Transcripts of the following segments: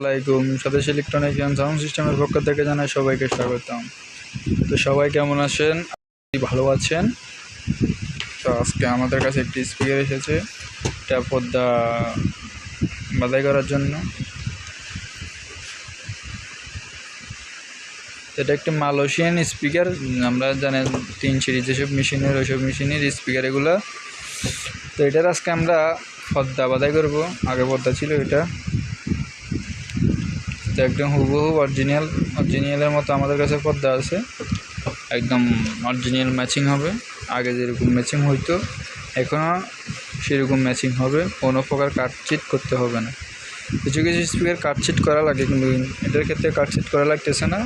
আসসালামাইকুম স্বদেশ electronic sound সিস্টেমের পক্ষ থেকে জানাই সবাইকে স্বাগতম। তো সবাই কেমন আছেন? ভালো আছেন? তো আজকে আমাদের কাছে একটি স্পিকার এসেছে। এটা পর্দা বাধাই করার জন্য। এটা একটি মালয়েশিয়ান স্পিকার আমরা জানেন তিন সিরিজ যেসব মেশিনের ওইসব মেশিনের স্পিকার এগুলো। তো এটার আজকে আমরা পর্দা বাধাই করব। আগে পর্দা ছিল এটা। তো একদম হুবহু অরিজিনাল অরিজিনালের মতো আমাদের কাছে পর্দা আছে। একদম অরিজিনাল ম্যাচিং হবে। আগে যেরকম ম্যাচিং হইতো এখনও সেরকম ম্যাচিং হবে। কোনো প্রকার কাটচিট করতে হবে না। কিছু কিছু স্পিকার কাটচিট করা লাগে, কিন্তু এটার ক্ষেত্রে কাটচিট করা লাগতেছে না।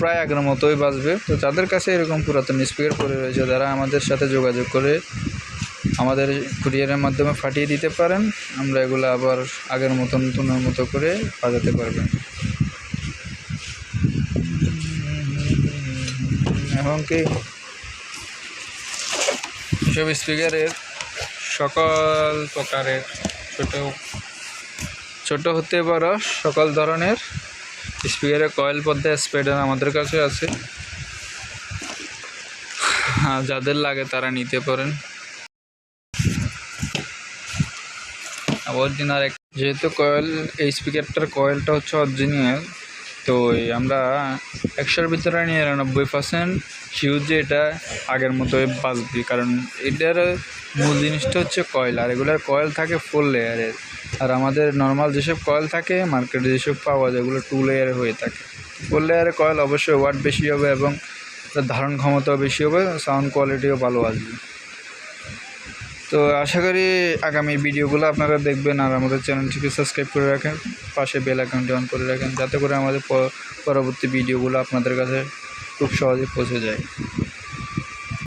প্রায় আগের মতোই বাজবে। তো যাদের কাছে এরকম পুরাতন স্পিকার পড়ে রয়েছে তারা আমাদের সাথে যোগাযোগ করে আমাদের কুরিয়ারের মাধ্যমে ফাটিয়ে দিতে পারেন। আমরা এগুলো আবার আগের মতো নতুনের মতো করে বাজাতে পারবেন। এবং কি? এসব স্পিকারের সকল প্রকারের ছোট ছোট হতে বড় সকল ধরনের স্পিকারের কয়েল পদ্মা স্প্রেডার আমাদের কাছে আছে। যাদের লাগে তারা নিতে পারেন। অরিজিনাল যেহেতু কয়েল এই স্পিকারটার কয়েলটা হচ্ছে অরিজিনাল তো আমরা একশোর ভিতরে নিরানব্বই পার্সেন্ট যে এটা আগের মতোই বাজবে। কারণ এটার মূল জিনিসটা হচ্ছে কয়েল আর এগুলোর কয়েল থাকে ফোর লেয়ারের আর আমাদের নর্মাল যেসব কয়েল থাকে মার্কেটে যেসব পাওয়া যায়, এগুলো টু লেয়ারে হয়ে থাকে। ফোর লেয়ারের কয়েল অবশ্যই ওয়াট বেশি হবে এবং ধারণ ক্ষমতাও বেশি হবে সাউন্ড কোয়ালিটিও ভালো আসবে। তো আশা করি আগামী ভিডিওগুলো আপনারা দেখবেন আর আমাদের চ্যানেলটিকে সাবস্ক্রাইব করে রাখেন, পাশে বেল আইকনটি অন করে রাখেন, যাতে করে আমাদের পরবর্তী ভিডিওগুলো আপনাদের কাছে খুব সহজে পৌঁছে যায়।